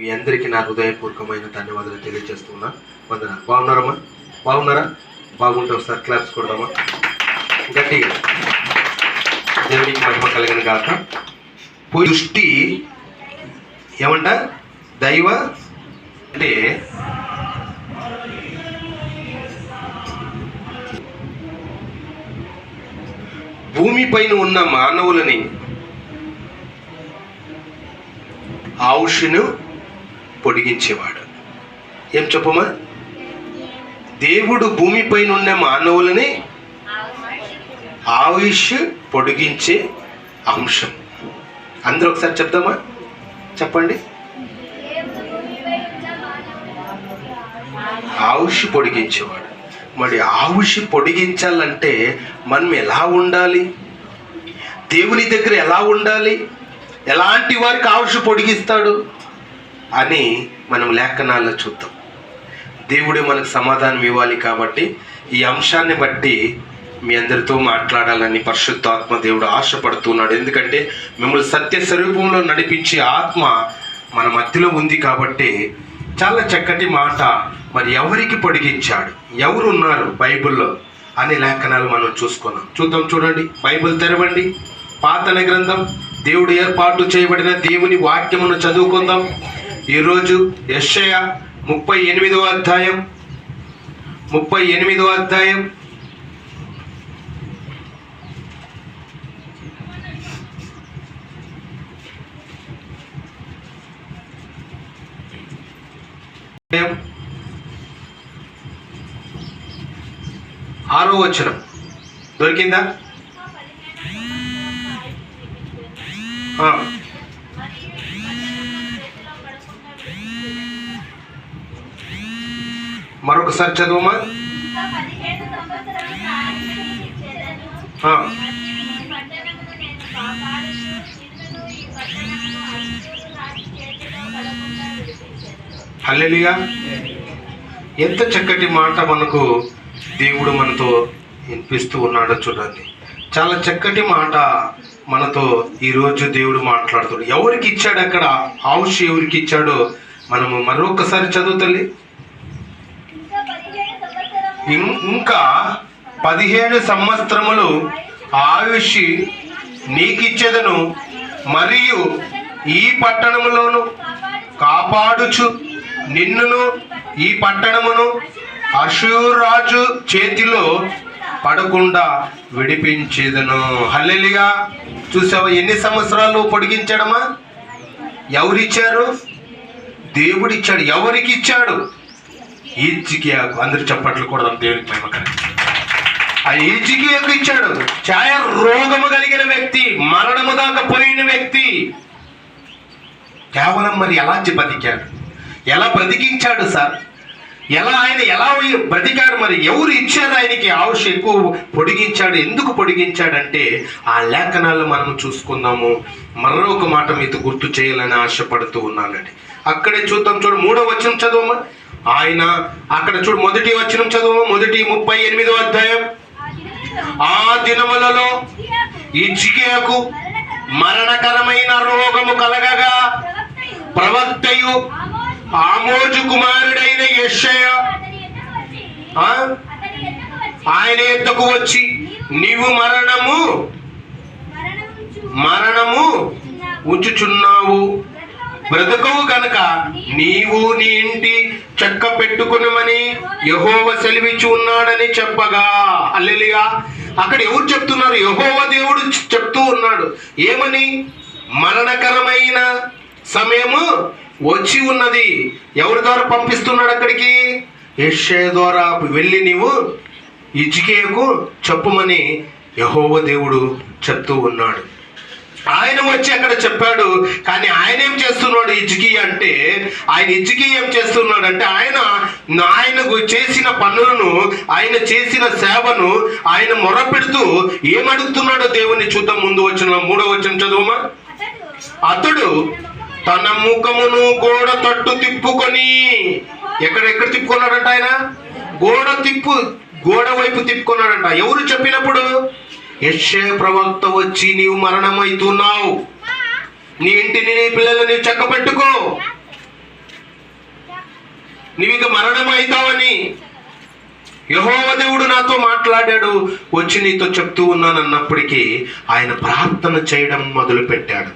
మీ అందరికీ నా హృదయపూర్వకమైన ధన్యవాదాలు తెలియజేస్తున్నా. వందన బాగున్నారమ్మా బాగున్నారా? బాగుంటే ఒకసారి క్లాప్స్ కొడదామా? గట్టిగా. దేవుడికి మహిమ కలిగిన కాక దృష్టి ఏమంట? దైవ అంటే భూమిపైన ఉన్న మానవులని ఆయుష్ను పొడిగించేవాడు. ఏం చెప్పమా దేవుడు భూమిపైన ఉన్న మానవులని ఆయుష్ పొడిగించే అంశం. అందరూ ఒకసారి చెప్దామా? చెప్పండి. ఆయుష్ పొడిగించేవాడు. మరి ఆయుష్ పొడిగించాలంటే మనం ఎలా ఉండాలి? దేవుని దగ్గర ఎలా ఉండాలి? ఎలాంటి వారికి ఆయుష్ పొడిగిస్తాడు? అని మనం లేఖనాల్లో చూద్దాం. దేవుడే మనకు సమాధానం ఇవ్వాలి కాబట్టి ఈ అంశాన్ని బట్టి మీ అందరితో మాట్లాడాలని పరిశుద్ధాత్మ దేవుడు ఆశపడుతున్నాడు. ఎందుకంటే మిమ్మల్ని సత్య స్వరూపంలో నడిపించే ఆత్మ మన మధ్యలో ఉంది కాబట్టి చాలా చక్కటి మాట మరి ఎవరికి పొడిగించాడు? ఎవరు ఉన్నారు బైబిల్లో అనే లేఖనాలు మనం చూసుకున్నాం. చూద్దాం చూడండి. బైబిల్ తెరవండి. పాతన గ్రంథం. దేవుడు ఏర్పాటు చేయబడిన దేవుని వాక్యమును చదువుకుందాం. ఈరోజు యెషయ ముప్పై ఎనిమిదో అధ్యాయం. ముప్పై ఎనిమిదో అధ్యాయం. ఆరో వచనం. దొరికిందా ఆ, మరొకసారి చదువుమా హల్లెలిగా ఎంత చక్కటి మాట మనకు దేవుడు మనతో వినిపిస్తూ ఉన్నాడో చూడండి. చాలా చక్కటి మాట మనతో ఈరోజు దేవుడు మాట్లాడుతాడు ఎవరికి ఇచ్చాడు అక్కడ? హౌస్ ఎవరికి ఇచ్చాడో మనము మరొకసారి చదువుతల్లి ఇంకా పదిహేను సంవత్సరములు ఆయుష్ నీకిచ్చేదను మరియు ఈ పట్టణములోను కాపాడుచు నిన్నును ఈ పట్టణమును అశూరాజు చేతిలో పడకుండా విడిపించేదను. హల్లెలిగా చూసావా ఎన్ని సంవత్సరాలు పొడిగించడమా ఎవరిచ్చారు? దేవుడిచ్చాడు. ఎవరికి ఇచ్చాడు ఈజికియాకు అందరు చప్పట్లు కూడా దేవునికి మహిమకరం ఆ ఈజికియాకు ఇచ్చాడు. ఛాయ రోగము కలిగిన వ్యక్తి మరణము దాకా పోయిన వ్యక్తి. కేవలం మరి ఎలా బతికాడు? ఎలా బ్రతికించాడు సార్? ఎలా ఆయన ఎలా బ్రతికాడు మరి? ఎవరు ఇచ్చారు ఆయనకి ఆవుష ఎక్కువ పొడిగించాడు? ఎందుకు పొడిగించాడంటే ఆ లేఖనాలు మనం చూసుకుందాము. మరొక మాట మీతో గుర్తు చేయాలని ఆశపడుతూ ఉన్నానండి. అక్కడే చూద్దాం చూడు మూడో వచనం చదవమా ఆయన అక్కడ చూడు మొదటి వచనం చదువు మొదటి ముప్పై ఎనిమిదో అధ్యాయం. ఆ దినములలో ఇచ్చికేకు మరణకరమైన రోగము కలగగా ప్రవక్తయు ఆమోజు కుమారుడైన యశయ ఆయన ఎద్దకు వచ్చి నీవు మరణము మరణము ఉంచుచున్నావు. బ్రతుకవు గనక నీవు నీ ఇంటి చెక్క పెట్టుకునమని యహోవ సెలవిచ్చి ఉన్నాడని చెప్పగా. అల్లెలిగా అక్కడ ఎవరు చెప్తున్నారు? యహోవ దేవుడు చెప్తూ ఉన్నాడు. ఏమని? మరణకరమైన సమయము వచ్చి ఉన్నది. ఎవరి ద్వారా పంపిస్తున్నాడు అక్కడికి? యెషయ ద్వారా వెళ్ళి నీవు ఇజికేయకు చెప్పుమని యహోవ దేవుడు చెప్తూ ఉన్నాడు. ఆయన వచ్చి అక్కడ చెప్పాడు కానీ ఆయన ఏం చేస్తున్నాడు ఇజ్కి అంటే ఆయన ఇజ్కి ఏం చేస్తున్నాడు అంటే ఆయన ఆయనకు చేసిన పనులను ఆయన చేసిన సేవను ఆయన మొరపెడుతూ ఏమడుగుతున్నాడో దేవుని చూద్దాం ముందు వచ్చిన మూడో వచ్చిన చదువుమా? అతడు తన ముఖమును గోడ తట్టు తిప్పుకొని ఎక్కడెక్కడ తిప్పుకున్నాడంట ఆయన? గోడ తిప్పు గోడ వైపు తిప్పుకున్నాడంట. ఎవరు చెప్పినప్పుడు? యశ్య ప్రవక్త వచ్చి నీవు మరణమవుతున్నావు నీ ఇంటిని నీ పిల్లలని చెక్క చక్క పెట్టుకో నీవు ఇక మరణం అవుతావని యహోవ దేవుడు నాతో మాట్లాడాడు. వచ్చి నీతో చెప్తూ ఉన్నాను అన్నప్పటికీ ఆయన ప్రార్థన చేయడం మొదలు పెట్టాడు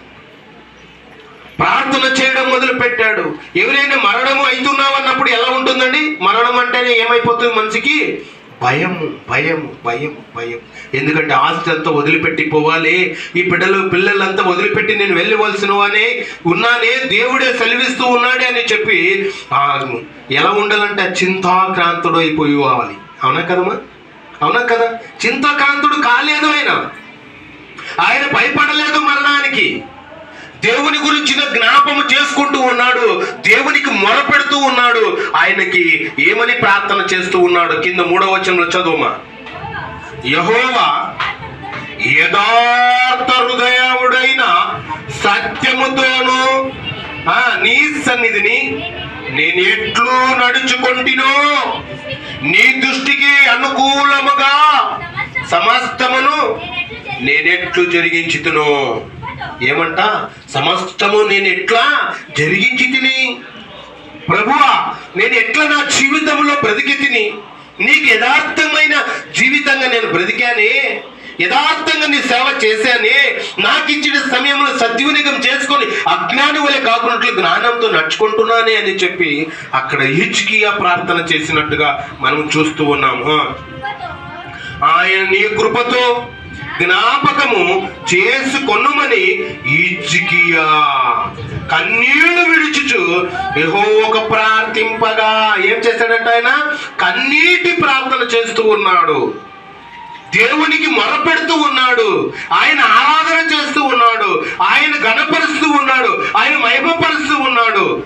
ప్రార్థన చేయడం మొదలు పెట్టాడు ఎవరైనా మరణము అవుతున్నావు అన్నప్పుడు ఎలా ఉంటుందండి? మరణం అంటేనే ఏమైపోతుంది మనిషికి? భయము భయము భయం భయం. ఎందుకంటే ఆస్తి అంతా వదిలిపెట్టి పోవాలి. ఈ బిడ్డలు పిల్లలంతా వదిలిపెట్టి నేను వెళ్ళవలసిన వానే ఉన్నానే దేవుడే సెలవిస్తూ ఉన్నాడే అని చెప్పి ఆ, ఎలా ఉండాలంటే చింతాక్రాంతుడు అయిపోయి పోవాలి. అవునా కదమ్మా? అవునా కదా? చింతాక్రాంతుడు కాలేదు ఆయన. ఆయన భయపడలేదు మరణానికి. దేవుని గురించిన జ్ఞాపము చేసుకుంటూ ఉన్నాడు దేవునికి మొరపెడుతూ ఉన్నాడు ఆయనకి ఏమని ప్రార్థన చేస్తూ ఉన్నాడు? కింద మూడవ వచనంలో చదువుమా. యహోవా యథార్థ హృదయముడైన సత్యముతోను ఆ, నీ సన్నిధిని నేను ఎట్లు నడుచుకొంటినో నీ దృష్టికి అనుకూలముగా సమస్తమును నేనెట్లు జరిగించుతును. ఏమంట? సమస్తము నేను ఎట్లా జరిగించి తిని? ప్రభువా నేను ఎట్లా నా జీవితంలో బ్రతికి తిని? నీకు యథార్థమైన జీవితంగా నేను బ్రతికానే? యథార్థంగా నీ సేవ చేశానే? నాకు ఇచ్చిన సమయంలో సద్వినియోగం చేసుకొని అజ్ఞాని వలె కాకుండా జ్ఞానంతో నడుచుకుంటున్నానే అని చెప్పి అక్కడ హిచ్కియా ప్రార్థన చేసినట్టుగా మనం చూస్తూ ఉన్నాము. ఆయన నీ కృపతో జ్ఞాపకము చేసుకొనుమని ఇజ్జికియా కన్నీళ్ళు విడుచుచు ఒక ప్రార్థింపగా. ఏం చేశాడంటే ఆయన? కన్నీటి ప్రార్థన చేస్తూ ఉన్నాడు. దేవునికి మొరపెడుతూ ఉన్నాడు. ఆయన ఆరాధన చేస్తూ ఉన్నాడు. ఆయన గణపరుస్తూ ఉన్నాడు. ఆయన మహిమపరుస్తూ ఉన్నాడు.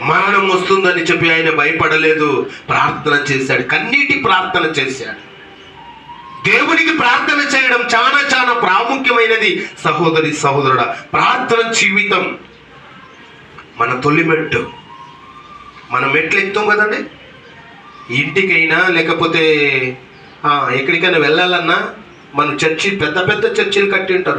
మరణం వస్తుందని చెప్పి ఆయన భయపడలేదు. ప్రార్థన చేశాడు. కన్నీటి ప్రార్థన చేశాడు. దేవునికి ప్రార్థన చేయడం చాలా చాలా ప్రాముఖ్యమైనది. సహోదరి సహోదరుడ ప్రార్థన జీవితం మన తొలి మెట్టు. మనం మెట్లు ఎక్కుతాం కదండి? ఇంటికైనా లేకపోతే ఎక్కడికైనా వెళ్ళాలన్నా మన చర్చి పెద్ద పెద్ద చర్చిలు కట్టి ఉంటారు.